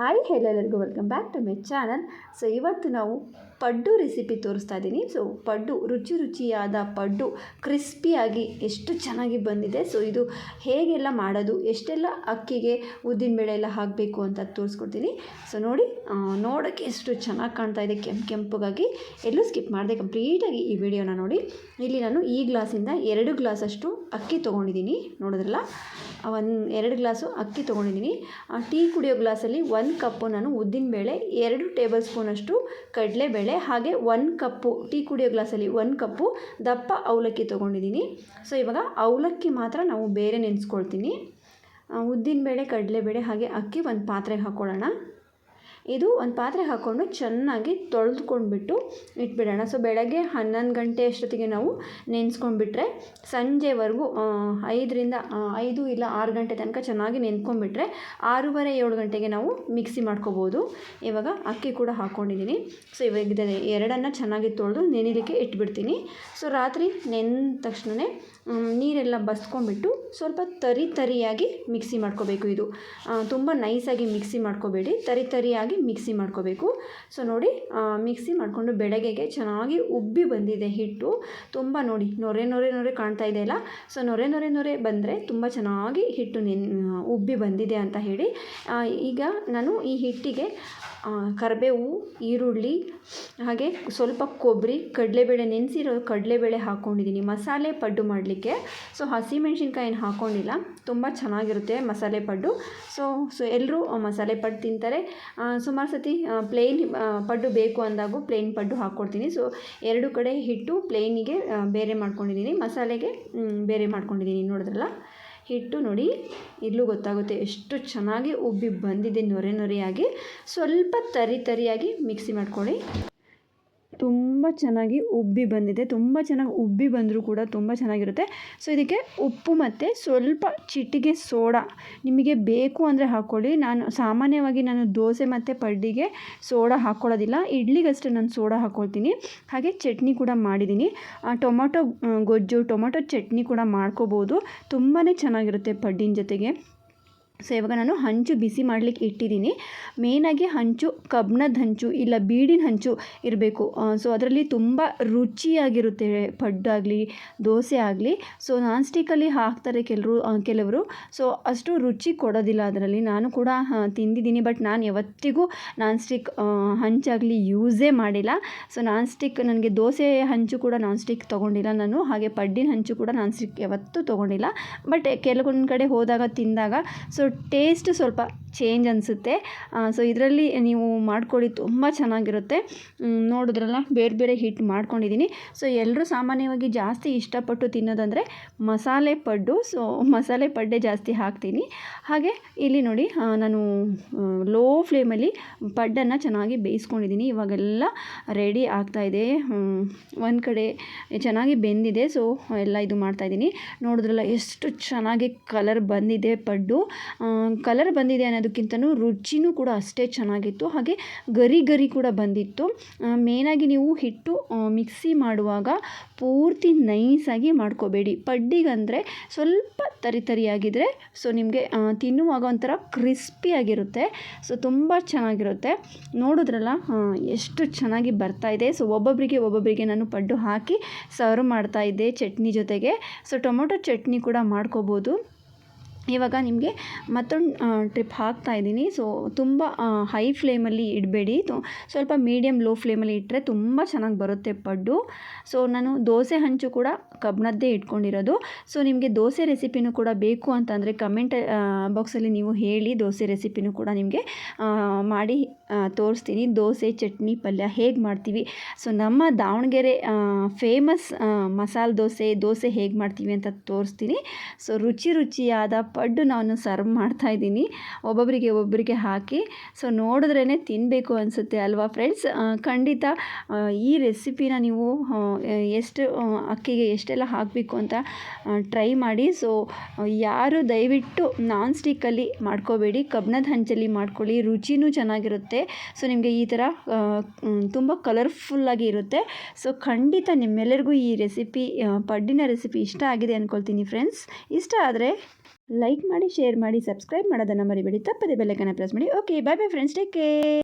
Hi hello ಎಲ್ಲರಿಗೂ welcome back to my channel so ಇವತ್ತು ನಾವು ಪಡ್ಡು ರೆಸಿಪಿ ತೋರಿಸ್ತಾ ಇದ್ದೀನಿ. ಸೊ ಪಡ್ಡು ರುಚಿ ರುಚಿಯಾದ ಪಡ್ಡು ಕ್ರಿಸ್ಪಿಯಾಗಿ ಎಷ್ಟು ಚೆನ್ನಾಗಿ ಬಂದಿದೆ. ಸೊ ಇದು ಹೇಗೆಲ್ಲ ಮಾಡೋದು, ಎಷ್ಟೆಲ್ಲ ಅಕ್ಕಿಗೆ ಉದ್ದಿನಬೇಳೆ ಎಲ್ಲ ಹಾಕಬೇಕು ಅಂತ ತೋರಿಸ್ಕೊಡ್ತೀನಿ. ಸೊ ನೋಡಿ ನೋಡೋಕ್ಕೆ ಎಷ್ಟು ಚೆನ್ನಾಗಿ ಕಾಣ್ತಾ ಇದೆ. ಕೆಂಪು ಕೆಂಪಗಾಗಿ ಎಲ್ಲೂ ಸ್ಕಿಪ್ ಮಾಡಿದೆ ಕಂಪ್ಲೀಟಾಗಿ ಈ ವಿಡಿಯೋನ ನೋಡಿ. ಇಲ್ಲಿ ನಾನು ಈ ಗ್ಲಾಸಿಂದ ಎರಡು ಗ್ಲಾಸಷ್ಟು ಅಕ್ಕಿ ತೊಗೊಂಡಿದ್ದೀನಿ. ನೋಡಿದ್ರಲ್ಲ? ಒಂದು ಎರಡು ಗ್ಲಾಸು ಅಕ್ಕಿ ತೊಗೊಂಡಿದ್ದೀನಿ ಟೀ ಕುಡಿಯೋ ಗ್ಲಾಸಲ್ಲಿ ಒಂದು ಕಪ್ಪು ನಾನು ಉದ್ದಿನಬೇಳೆ ಎರಡು ಟೇಬಲ್ ಸ್ಪೂನಷ್ಟು ಕಡಲೆಬೇಳೆ, ಹಾಗೆ ಒಂದು ಕಪ್ಪು ಟೀ ಕುಡಿಯೋ ಗ್ಲಾಸಲ್ಲಿ ಒಂದು ಕಪ್ಪು ದಪ್ಪ ಅವಲಕ್ಕಿ ತೊಗೊಂಡಿದ್ದೀನಿ ಸೊ ಇವಾಗ ಅವಲಕ್ಕಿ ಮಾತ್ರ ನಾವು ಬೇರೆ ನೆನೆಸ್ಕೊಳ್ತೀನಿ. ಉದ್ದಿನಬೇಳೆ ಕಡಲೆಬೇಳೆ, ಹಾಗೆ ಅಕ್ಕಿ ಒಂದು ಪಾತ್ರೆಗೆ ಹಾಕ್ಕೊಳ್ಳೋಣ ಇದು ಒಂದು ಪಾತ್ರೆ ಹಾಕ್ಕೊಂಡು ಚೆನ್ನಾಗಿ ತೊಳೆದುಕೊಂಡ್ಬಿಟ್ಟು ಇಟ್ಬಿಡೋಣ. ಸೊ ಬೆಳಗ್ಗೆ ಹನ್ನೊಂದು ಗಂಟೆ ಅಷ್ಟೊತ್ತಿಗೆ ನಾವು ನೆನೆಸ್ಕೊಂಡ್ಬಿಟ್ರೆ ಸಂಜೆವರೆಗೂ ಐದರಿಂದ ಐದು ಇಲ್ಲ ಆರು ಗಂಟೆ ತನಕ ಚೆನ್ನಾಗಿ ನೆನ್ಕೊಂಡ್ಬಿಟ್ರೆ ಆರೂವರೆ, ಏಳು ಗಂಟೆಗೆ ನಾವು ಮಿಕ್ಸಿ ಮಾಡ್ಕೋಬೋದು. ಇವಾಗ ಅಕ್ಕಿ ಕೂಡ ಹಾಕ್ಕೊಂಡಿದ್ದೀನಿ ಸೊ ಇವಾಗ ಎರಡನ್ನು ಚೆನ್ನಾಗಿ ತೊಳೆದು ನೆನಿಲಿಕ್ಕೆ ಇಟ್ಬಿಡ್ತೀನಿ. ಸೊ ರಾತ್ರಿ ನೆನೆದ ತಕ್ಷಣವೇ ನೀರೆಲ್ಲ ಬಸ್ಕೊಂಡ್ಬಿಟ್ಟು ಸ್ವಲ್ಪ ತರಿ ತರಿಯಾಗಿ ಮಿಕ್ಸಿ ಮಾಡ್ಕೋಬೇಕು ಇದು. ತುಂಬ ನೈಸಾಗಿ ಮಿಕ್ಸಿ ಮಾಡ್ಕೋಬೇಡಿ. ತರಿ ತರಿಯಾಗಿ ಮಿಕ್ಸಿ ಮಾಡ್ಕೋಬೇಕು. ಸೊ ನೋಡಿ ಮಿಕ್ಸಿ ಮಾಡಿಕೊಂಡು ಬೆಳಗ್ಗೆಗೆ ಚೆನ್ನಾಗಿ ಉಬ್ಬಿ ಬಂದಿದೆ ಹಿಟ್ಟು. ತುಂಬ ನೋಡಿ, ನೊರೆ ನೊರೆ ನೊರೆ ಕಾಣ್ತಾ ಇದೆಯಲ್ಲ ಸೊ ನೊರೆ ನೊರೆ ನೊರೆ ಬಂದರೆ ತುಂಬ ಚೆನ್ನಾಗಿ ಹಿಟ್ಟು ನೆನ್ ಉಬ್ಬಿ ಬಂದಿದೆ ಅಂತ ಹೇಳಿ. ಈಗ ನಾನು ಈ ಹಿಟ್ಟಿಗೆ ಕರಿಬೇವು, ಈರುಳ್ಳಿ, ಹಾಗೆ ಸ್ವಲ್ಪ ಕೊಬ್ಬರಿ, ಕಡಲೆಬೇಳೆ, ನೆನೆಸಿರೋ ಕಡಲೆಬೇಳೆ ಹಾಕ್ಕೊಂಡಿದ್ದೀನಿ ಮಸಾಲೆ ಪಡ್ಡು ಮಾಡಲಿಕ್ಕೆ. ಸೊ ಹಸಿಮೆಣ್ಸಿನ್ಕಾಯಿನ ಹಾಕ್ಕೊಂಡಿಲ್ಲ ತುಂಬ ಚೆನ್ನಾಗಿರುತ್ತೆ ಮಸಾಲೆ ಪಡ್ಡು. ಸೊ ಸೊ ಎಲ್ಲರೂ ಮಸಾಲೆ ಪಡ್ಡು ತಿಂತಾರೆ. ಸುಮಾರು ಸತಿ ಪ್ಲೇನ್ ಪಡ್ಡು ಬೇಕು ಅಂದಾಗ ಪ್ಲೇನ್ ಪಡ್ಡು ಹಾಕ್ಕೊಡ್ತೀನಿ ಸೊ ಎರಡು ಕಡೆ ಹಿಟ್ಟು ಪ್ಲೇನಿಗೆ ಬೇರೆ ಮಾಡ್ಕೊಂಡಿದ್ದೀನಿ. ಮಸಾಲೆಗೆ ಬೇರೆ ಮಾಡ್ಕೊಂಡಿದ್ದೀನಿ. ನೋಡಿದ್ರಲ್ಲ? ಹಿಟ್ಟು ನೋಡಿ ಇಲ್ಲೂ ಗೊತ್ತಾಗುತ್ತೆ ಎಷ್ಟು ಚೆನ್ನಾಗಿ ಉಬ್ಬಿ ಬಂದಿದೆ ನೊರೆ ನೊರೆಯಾಗಿ. ಸ್ವಲ್ಪ ತರಿ ತರಿಯಾಗಿ ಮಿಕ್ಸಿ ಮಾಡ್ಕೊಳ್ಳಿ. ತುಂಬ ಚೆನ್ನಾಗಿ ಉಬ್ಬಿ ಬಂದಿದೆ. ತುಂಬ ಚೆನ್ನಾಗಿ ಉಬ್ಬಿ ಬಂದರೂ ಕೂಡ ತುಂಬ ಚೆನ್ನಾಗಿರುತ್ತೆ. ಸೊ ಇದಕ್ಕೆ ಉಪ್ಪು ಮತ್ತು ಸ್ವಲ್ಪ ಚಿಟಿಗೆ ಸೋಡಾ ನಿಮಗೆ ಬೇಕು ಅಂದರೆ ಹಾಕ್ಕೊಳ್ಳಿ ನಾನು ಸಾಮಾನ್ಯವಾಗಿ ನಾನು ದೋಸೆ ಮತ್ತು ಪಡ್ಡಿಗೆ ಸೋಡಾ ಹಾಕ್ಕೊಳ್ಳೋದಿಲ್ಲ ಇಡ್ಲಿಗಷ್ಟೇ ನಾನು ಸೋಡಾ ಹಾಕ್ಕೊಳ್ತೀನಿ ಹಾಗೆ ಚಟ್ನಿ ಕೂಡ ಮಾಡಿದ್ದೀನಿ. ಟೊಮೊಟೊ ಗೊಜ್ಜು, ಟೊಮೊಟೊ ಚಟ್ನಿ ಕೂಡ ಮಾಡ್ಕೋಬೋದು. ತುಂಬಾ ಚೆನ್ನಾಗಿರುತ್ತೆ ಪಡ್ಡಿನ ಜೊತೆಗೆ. ಸೊ ಇವಾಗ ನಾನು ಹಂಚು ಬಿಸಿ ಮಾಡಲಿಕ್ಕೆ ಇಟ್ಟಿದ್ದೀನಿ. ಮೇಯ್ನಾಗಿ ಹಂಚು ಕಬ್ಬಿಣದ ಹಂಚು, ಇಲ್ಲ ಬೀಡಿನ ಹಂಚು ಇರಬೇಕು. ಸೊ ಅದರಲ್ಲಿ ತುಂಬ ರುಚಿಯಾಗಿರುತ್ತೆ ಪಡ್ಡಾಗಲಿ ದೋಸೆ ಆಗಲಿ. ಸೊ ನಾನ್ ಸ್ಟಿಕ್ಕಲ್ಲಿ ಹಾಕ್ತಾರೆ ಕೆಲವರು ಕೆಲವರು. ಸೊ ಅಷ್ಟು ರುಚಿ ಕೊಡೋದಿಲ್ಲ ಅದರಲ್ಲಿ. ನಾನು ಕೂಡ ತಿಂದಿದ್ದೀನಿ ಬಟ್ ನಾನು ಯಾವತ್ತಿಗೂ ನಾನ್ ಸ್ಟಿಕ್ ಹಂಚಾಗಲಿ ಯೂಸೇ ಮಾಡಿಲ್ಲ. ಸೊ ನಾನ್ ಸ್ಟಿಕ್ ನನಗೆ ದೋಸೆ ಹಂಚು ಕೂಡ ನಾನ್ ಸ್ಟಿಕ್ ತೊಗೊಂಡಿಲ್ಲ ನಾನು. ಹಾಗೆ ಪಡ್ಡಿನ ಹಂಚು ಕೂಡ ನಾನ್ ಸ್ಟಿಕ್ ಯಾವತ್ತೂ ತೊಗೊಂಡಿಲ್ಲ. ಬಟ್ ಕೆಲವೊಂದು ಕಡೆ ಹೋದಾಗ, ತಿಂದಾಗ ಸೊ ಟೇಸ್ಟ್ ಸ್ವಲ್ಪ ಚೇಂಜ್ ಅನಿಸುತ್ತೆ. ಸೊ ಇದರಲ್ಲಿ ನೀವು ಮಾಡ್ಕೊಳ್ಳಿ, ತುಂಬ ಚೆನ್ನಾಗಿರುತ್ತೆ. ನೋಡಿದ್ರಲ್ಲ, ಬೇರೆ ಬೇರೆ ಹಿಟ್ಟು ಮಾಡ್ಕೊಂಡಿದ್ದೀನಿ ಸೊ ಎಲ್ಲರೂ ಸಾಮಾನ್ಯವಾಗಿ ಜಾಸ್ತಿ ಇಷ್ಟಪಟ್ಟು ತಿನ್ನೋದಂದರೆ ಮಸಾಲೆ ಪಡ್ಡು. ಸೊ ಮಸಾಲೆ ಪಡ್ಡೆ ಜಾಸ್ತಿ ಹಾಕ್ತೀನಿ. ಹಾಗೆ ಇಲ್ಲಿ ನೋಡಿ ನಾನು ಲೋ ಫ್ಲೇಮಲ್ಲಿ ಪಡ್ಡನ್ನು ಚೆನ್ನಾಗಿ ಬೇಯಿಸ್ಕೊಂಡಿದ್ದೀನಿ ಇವಾಗೆಲ್ಲ ರೆಡಿ ಆಗ್ತಾಯಿದೆ ಒಂದು ಕಡೆ ಚೆನ್ನಾಗಿ ಬೆಂದಿದೆ. ಸೊ ಎಲ್ಲ ಇದು ಮಾಡ್ತಾಯಿದ್ದೀನಿ ನೋಡಿದ್ರಲ್ಲ, ಎಷ್ಟು ಚೆನ್ನಾಗಿ ಕಲರ್ ಬಂದಿದೆ ಪಡ್ಡು. ಕಲರ್ ಬಂದಿದೆ ಅನ್ನೋದಕ್ಕಿಂತನೂ ರುಚಿನೂ ಕೂಡ ಅಷ್ಟೇ ಚೆನ್ನಾಗಿತ್ತು. ಹಾಗೆ ಗರಿ ಗರಿ ಕೂಡ ಬಂದಿತ್ತು. ಮೇನಾಗಿ ನೀವು ಹಿಟ್ಟು ಮಿಕ್ಸಿ ಮಾಡುವಾಗ ಪೂರ್ತಿ ನೈಸಾಗಿ ಮಾಡ್ಕೋಬೇಡಿ. ಪಡ್ಡಿಗಂದರೆ ಸ್ವಲ್ಪ ತರಿ ತರಿಯಾಗಿದ್ದರೆ ಸೊ ನಿಮಗೆ ತಿನ್ನುವಾಗ ಒಂಥರ ಕ್ರಿಸ್ಪಿಯಾಗಿರುತ್ತೆ ಸೊ ತುಂಬ ಚೆನ್ನಾಗಿರುತ್ತೆ. ನೋಡಿದ್ರಲ್ಲ ಎಷ್ಟು ಚೆನ್ನಾಗಿ ಬರ್ತಾ ಇದೆ. ಸೊ ಒಬ್ಬೊಬ್ಬರಿಗೆ ಒಬ್ಬೊಬ್ಬರಿಗೆ ನಾನು ಪಡ್ಡು ಹಾಕಿ ಸರ್ವ್ ಮಾಡ್ತಾಯಿದ್ದೆ ಚಟ್ನಿ ಜೊತೆಗೆ. ಸೊ ಟೊಮೊಟೊ ಚಟ್ನಿ ಕೂಡ ಮಾಡ್ಕೋಬೋದು. ಇವಾಗ ನಿಮಗೆ ಮತ್ತೊಂದು ಟ್ರಿಪ್ ಹಾಕ್ತಾ ಇದ್ದೀನಿ. ಸೊ ತುಂಬ ಹೈ ಫ್ಲೇಮಲ್ಲಿ ಇಡಬೇಡಿ. ಸ್ವಲ್ಪ ಮೀಡಿಯಮ್ ಲೋ ಫ್ಲೇಮಲ್ಲಿ ಇಟ್ಟರೆ ತುಂಬ ಚೆನ್ನಾಗಿ ಬರುತ್ತೆ ಪಡ್ಡು. ಸೊ ನಾನು ದೋಸೆ ಹಂಚು ಕೂಡ ಕಬ್ಬಿಣದ್ದೇ ಇಟ್ಕೊಂಡಿರೋದು. ಸೊ ನಿಮಗೆ ದೋಸೆ ರೆಸಿಪಿನೂ ಕೂಡ ಬೇಕು ಅಂತಂದರೆ ಕಮೆಂಟ್ ಬಾಕ್ಸಲ್ಲಿ ನೀವು ಹೇಳಿ ದೋಸೆ ರೆಸಿಪಿನೂ ಕೂಡ ನಿಮಗೆ ಮಾಡಿ ತೋರಿಸ್ತೀನಿ. ದೋಸೆ, ಚಟ್ನಿ, ಪಲ್ಯ ಹೇಗೆ ಮಾಡ್ತೀವಿ. ಸೊ ನಮ್ಮ ದಾವಣಗೆರೆ ಫೇಮಸ್ ಮಸಾಲೆ ದೋಸೆ ದೋಸೆ ಹೇಗೆ ಮಾಡ್ತೀವಿ ಅಂತ ತೋರಿಸ್ತೀನಿ. ಸೊ ರುಚಿ ರುಚಿಯಾದ ಪಡ್ಡು ನಾನು ಸರ್ವ್ ಮಾಡ್ತಾ ಇದ್ದೀನಿ. ಒಬ್ಬೊಬ್ಬರಿಗೆ ಒಬ್ಬೊಬ್ಬರಿಗೆ ಹಾಕಿ. ಸೊ ನೋಡಿದ್ರೇ ತಿನ್ನಬೇಕು ಅನಿಸುತ್ತೆ ಅಲ್ವಾ ಫ್ರೆಂಡ್ಸ್ ಖಂಡಿತ ಈ ರೆಸಿಪಿನ ನೀವು ಎಷ್ಟು ಅಕ್ಕಿಗೆ ಎಷ್ಟೆಲ್ಲ ಹಾಕಬೇಕು ಅಂತ ಟ್ರೈ ಮಾಡಿ. ಸೊ ಯಾರು ದಯವಿಟ್ಟು ನಾನ್ ಸ್ಟಿಕ್ಕಲ್ಲಿ ಮಾಡ್ಕೋಬೇಡಿ. ಕಬ್ಬಿಣದ ಹಂಚಲ್ಲಿ ಮಾಡ್ಕೊಳ್ಳಿ. ರುಚಿನೂ ಚೆನ್ನಾಗಿರುತ್ತೆ. ಸೊ ನಿಮಗೆ ಈ ಥರ ತುಂಬ ಕಲರ್ಫುಲ್ಲಾಗಿ ಇರುತ್ತೆ. ಸೊ ಖಂಡಿತ ನಿಮ್ಮೆಲ್ಲರಿಗೂ ಈ ರೆಸಿಪಿ ಪಡ್ಡಿನ ರೆಸಿಪಿ ಇಷ್ಟ ಆಗಿದೆ ಅಂದ್ಕೊಳ್ತೀನಿ ಫ್ರೆಂಡ್ಸ್ ಇಷ್ಟ ಆದರೆ ಲೈಕ್ ಮಾಡಿ ಶೇರ್ ಮಾಡಿ ಸಬ್ಸ್ಕ್ರೈಬ್ ಮಾಡೋದನ್ನು ಮರಿಬೇಡಿ. ತಪ್ಪದೆ ಬೆಲ್ಲೈಕನ್ನು ಪ್ರೆಸ್ ಮಾಡಿ. Okay bye bye friends take care